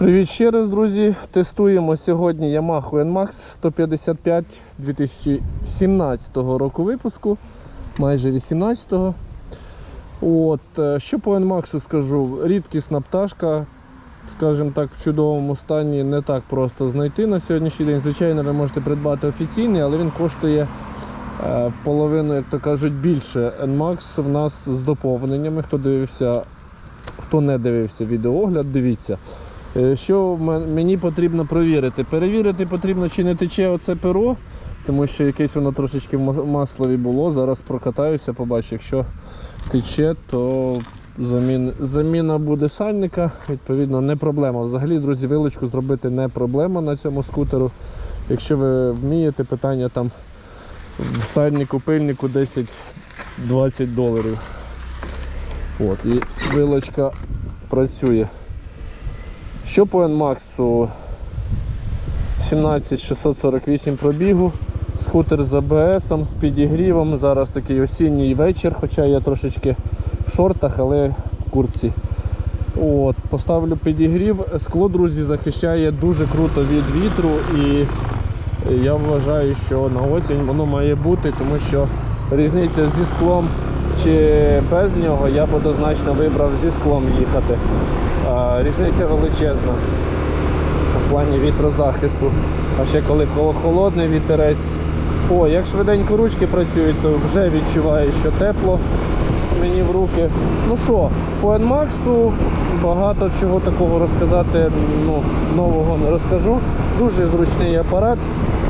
Привіт ще раз, друзі. Тестуємо сьогодні Yamaha NMAX 155 2017 року випуску, майже 18-го. От, е, що по NMAX скажу, рідкісна пташка, скажімо так, в чудовому стані не так просто знайти на сьогоднішній день. Звичайно, ви можете придбати офіційний, але він коштує е, половину, як то кажуть, більше NMAX в нас з доповненнями. Хто дивився, хто не дивився відеоогляд, дивіться. Е, Що мені потрібно перевірити? Перевірити потрібно, чи не тече оце перо, тому що якесь воно трошечки маслові було. Зараз прокатаюся, побачу, якщо тече, то замін... заміна буде сальника. Відповідно, не проблема. Взагалі, друзі, вилочку зробити не проблема на цьому скутеру. Якщо ви вмієте, питання там в сальнику, пильнику 10-20 доларів. От, і вилочка працює. Що по NMAX? 17648 пробігу, скутер з АБС, з підігрівом. Зараз такий осінній вечір, хоча я трошечки в шортах, але в куртці. От, Поставлю підігрів. Скло, друзі, захищає дуже круто від вітру і я вважаю, що на осінь воно має бути, тому що різниця зі склом чи без нього я б однозначно вибрав зі склом їхати. Різниця величезна в плані вітрозахисту. А ще коли холодний вітерець. О, як швиденько ручки працюють, то вже відчуваю, що тепло мені в руки. Ну що, по NMAX багато чого такого розказати ну, нового не розкажу. Дуже зручний апарат,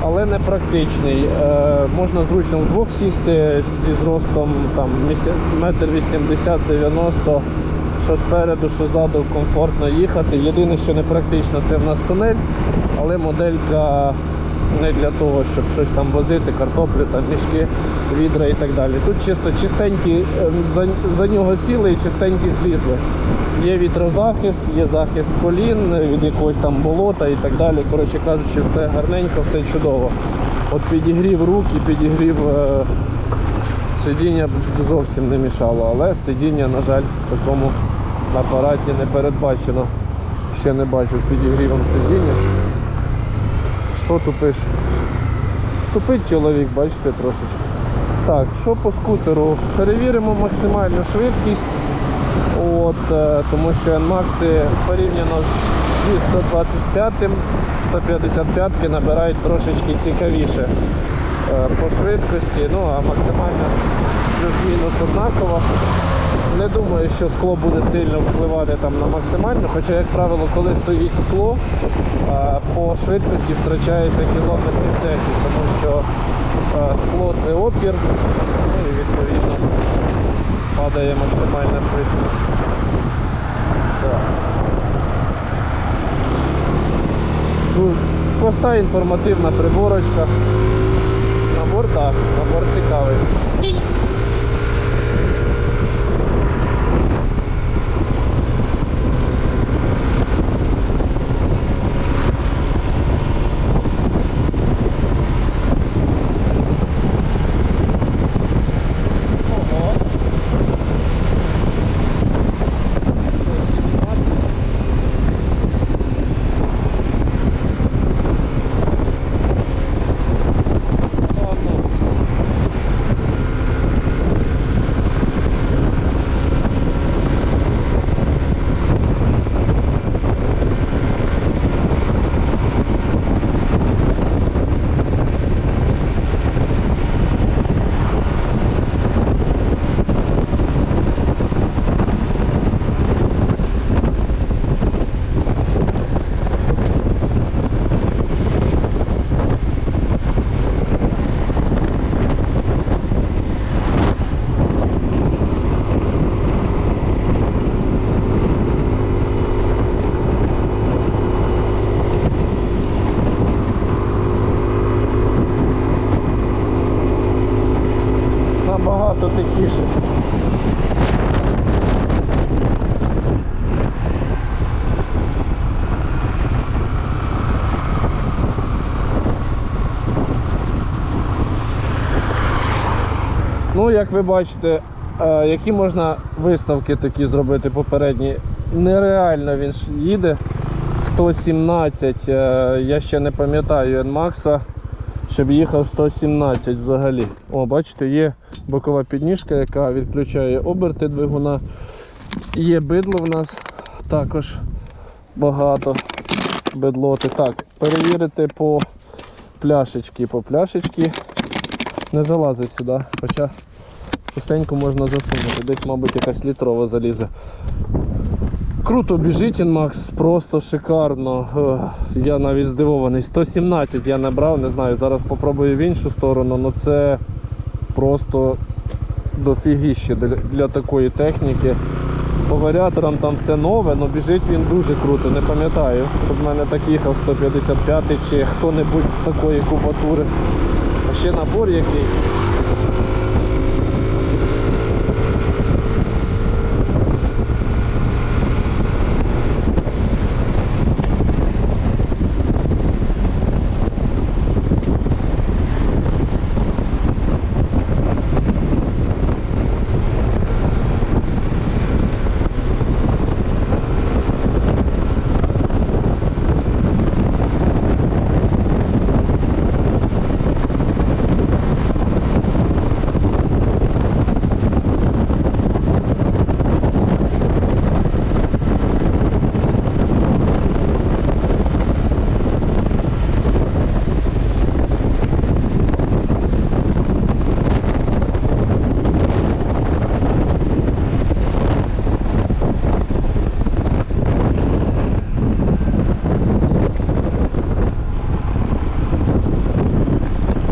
але не практичний. Е, можна зручно вдвох сісти зі зростом там, міся- метр 80-90 що спереду, що ззаду комфортно їхати. Єдине, що не практично, це в нас тунель, але моделька не для того, щоб щось там возити, картоплю, там, мішки, відра і так далі. Тут чисто чистенькі ем, за, за нього сіли і чистенькі злізли. Є вітрозахист, є захист колін від якогось там болота і так далі. Коротше кажучи, все гарненько, все чудово. От підігрів рук і підігрів е, Сидіння зовсім не мішало, але сидіння, на жаль, в такому апараті не передбачено. Ще не бачу з підігрівом сидіння. Що тупиш? Тупить чоловік, бачите, трошечки. Так, що по скутеру? Перевіримо максимальну швидкість. От, е, тому що NMAX порівняно зі 125 155 набирають трошечки цікавіше по швидкості, ну а максимально плюс-мінус однаково. Не думаю, що скло буде сильно впливати там на максимальну, хоча, як правило, коли стоїть скло, е, по швидкості втрачається кілометрів 10, тому що е, скло це опір, ну і відповідно падає максимальна швидкість. Так. Проста інформативна приборочка. Набор так, набор цікавий. Як ви бачите, е, які можна виставки такі зробити попередні. Нереально він ж їде. 117. е, Я ще не пам'ятаю NMAX, щоб їхав 117 взагалі. О, бачите, є бокова підніжка, яка відключає оберти двигуна. Є бидло в нас також багато бедлоти. Так, перевірити по пляшечки. По пляшечки не залазить сюди, хоча пустенько можна засунути. Десь, мабуть, якась літрова залізе. Круто біжить Інмакс, просто шикарно. Я навіть здивований. 117 я набрав, не знаю, зараз попробую в іншу сторону, але це просто дофігіще для, для такої техніки. По варіаторам там все нове, але біжить він дуже круто. Не пам'ятаю, щоб в мене так їхав 155 чи хто-небудь з такої кубатури. А ще набор який.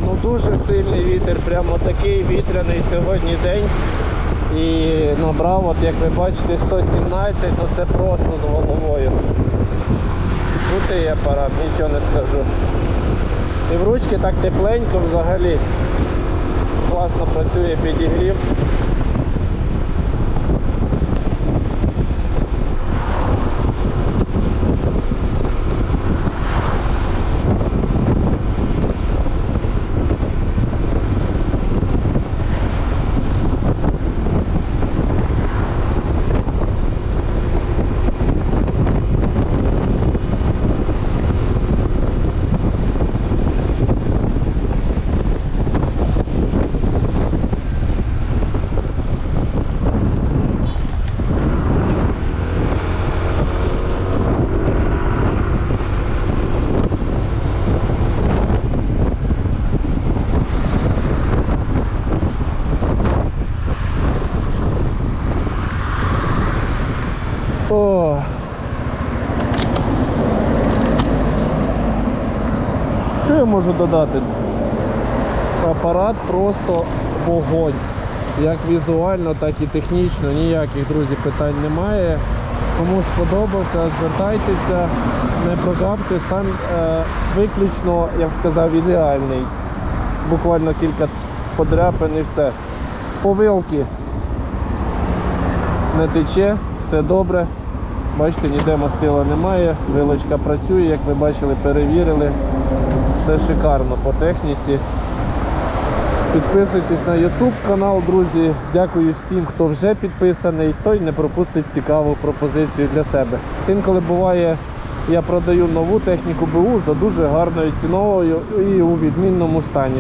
Ну дуже сильний вітер, прямо такий вітряний сьогодні день. І набрав, от як ви бачите, 117, ну це просто з головою. Крутий апарат, нічого не скажу. І в ручки так тепленько взагалі. Класно працює підігрів. О. Що я можу додати? Апарат просто вогонь. Як візуально, так і технічно. Ніяких, друзі, питань немає. Кому сподобався, звертайтеся, не прогавте, стан е, виключно, я б сказав, ідеальний. Буквально кілька подряпин і все. Повилки не тече, все добре. Бачите, ніде мастила немає, вилочка працює, як ви бачили, перевірили. Все шикарно по техніці. Підписуйтесь на YouTube канал, друзі. Дякую всім, хто вже підписаний, той не пропустить цікаву пропозицію для себе. Інколи буває, я продаю нову техніку БУ за дуже гарною ціною і у відмінному стані.